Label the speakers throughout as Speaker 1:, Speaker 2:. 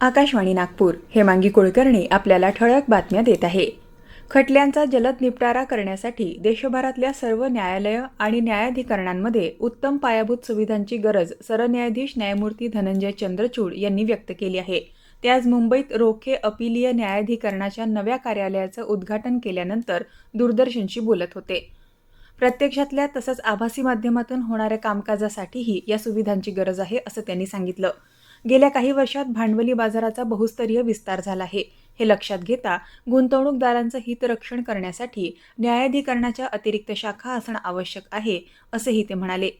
Speaker 1: आकाशवाणी नागपूर हेमांगी कुलकर्णी आपल्याला ठळक बातम्या देत आहे. खटल्यांचा जलद निपटारा करण्यासाठी देशभरातल्या सर्व न्यायालयं आणि न्यायाधिकरणांमध्ये उत्तम पायाभूत सुविधांची गरज सरन्यायाधीश न्यायमूर्ती धनंजय चंद्रचूड यांनी व्यक्त केली आहे. ते आज मुंबईत रोखे अपिलीय न्यायाधिकरणाच्या नव्या कार्यालयाचं उद्घाटन केल्यानंतर दूरदर्शनशी बोलत होते. प्रत्यक्षातल्या तसंच आभासी माध्यमातून होणाऱ्या कामकाजासाठीही या सुविधांची गरज आहे असं त्यांनी सांगितलं. गेल्या काही वर्षात भांडवली बाजाराचा बहुस्तरीय विस्तार झाला आहे. हे लक्षात घेता गुंतवणूकदारांचं हितरक्षण करण्यासाठी न्यायाधिकरणाच्या अतिरिक्त शाखा असणं आवश्यक आहे असंही ते म्हणाले.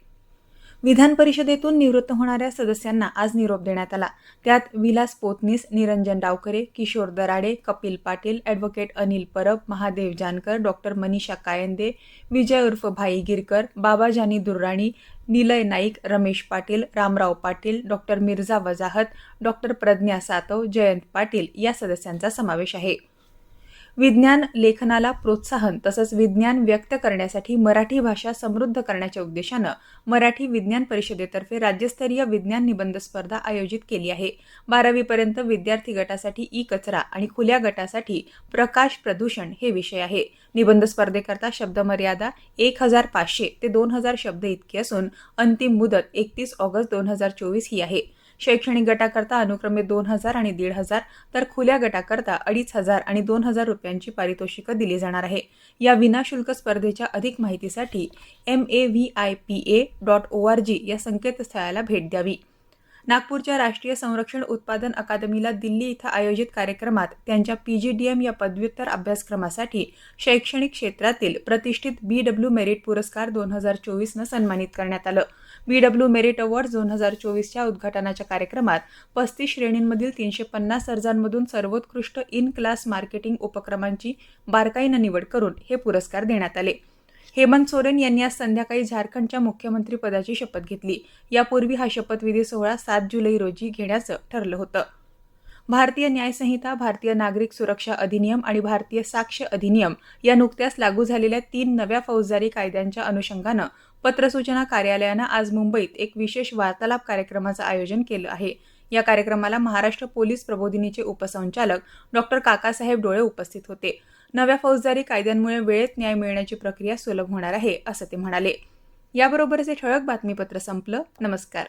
Speaker 1: विधान परिषदेतून निवृत्त होणाऱ्या सदस्यांना आज निरोप देण्यात आला. त्यात विलास पोतनीस निरंजन डावकरे किशोर दराडे कपिल पाटील ॲडव्होकेट अनिल परब महादेव जानकर डॉक्टर मनीषा कायंदे विजय उर्फ भाई गिरकर बाबाजानी दुर्राणी निलय नाईक रमेश पाटील रामराव पाटील डॉक्टर मिर्झा वजाहत डॉक्टर प्रज्ञा सातव जयंत पाटील या सदस्यांचा समावेश आहे. विज्ञान लेखनाला प्रोत्साहन तसंच विज्ञान व्यक्त करण्यासाठी मराठी भाषा समृद्ध करण्याच्या उद्देशानं मराठी विज्ञान परिषदेतर्फे राज्यस्तरीय विज्ञान निबंध स्पर्धा आयोजित केली आहे. बारावीपर्यंत विद्यार्थी गटासाठी ई कचरा आणि खुल्या गटासाठी प्रकाश प्रदूषण हे विषय आहे. निबंध स्पर्धेकरता शब्दमर्यादा एक हजार पाचशे ते दोन हजार शब्द इतकी असून अंतिम मुदत एकतीस ऑगस्ट दोन हजार चोवीस ही आहे. शैक्षणिक गटाकरता अनुक्रमे दोन हजार आणि दीड हजार तर खुल्या गटाकरता अडीच हजार आणि दोन हजार रुपयांची पारितोषिकं दिली जाणार आहे. या विनाशुल्क स्पर्धेच्या अधिक माहितीसाठी M A V I P A dot O R G या संकेतस्थळाला भेट द्यावी. नागपूरच्या राष्ट्रीय संरक्षण उत्पादन अकादमीला दिल्ली इथं आयोजित कार्यक्रमात त्यांच्या पी जी डी एम या पदव्युत्तर अभ्यासक्रमासाठी शैक्षणिक क्षेत्रातील प्रतिष्ठित बी डब्ल्यू मेरिट पुरस्कार दोन हजार चोवीसनं सन्मानित करण्यात आलं. बी डब्ल्यू मेरिट अवॉर्ड दोन हजार चोवीसच्या उद्घाटनाच्या कार्यक्रमात पस्तीस श्रेणींमधील तीनशे पन्नास अर्जांमधून सर्वोत्कृष्ट इन क्लास मार्केटिंग उपक्रमांची बारकाईनं निवड करून हे पुरस्कार देण्यात आले. हेमंत सोरेन यांनी आज संध्याकाळी झारखंडच्या मुख्यमंत्रीपदाची शपथ घेतली. यापूर्वी हा शपथविधी सोहळा सात जुलै रोजी घेण्याचं ठरलं होतं. भारतीय न्यायसंहिता भारतीय नागरिक सुरक्षा अधिनियम आणि भारतीय साक्ष अधिनियम या नुकत्याच लागू झालेल्या तीन नव्या फौजदारी कायद्यांच्या अनुषंगानं पत्रसूचना कार्यालयानं आज मुंबईत एक विशेष वार्तालाप कार्यक्रमाचं आयोजन केलं आहे. या कार्यक्रमाला महाराष्ट्र पोलीस प्रबोधिनीचे उपसंचालक डॉक्टर काकासाहेब डोळे उपस्थित होते. नव्या फौजदारी कायद्यांमुळे वेळेत न्याय मिळण्याची प्रक्रिया सुलभ होणार आहे असं ते म्हणाले. याबरोबरच हे ठळक बातमीपत्र संपलं. नमस्कार.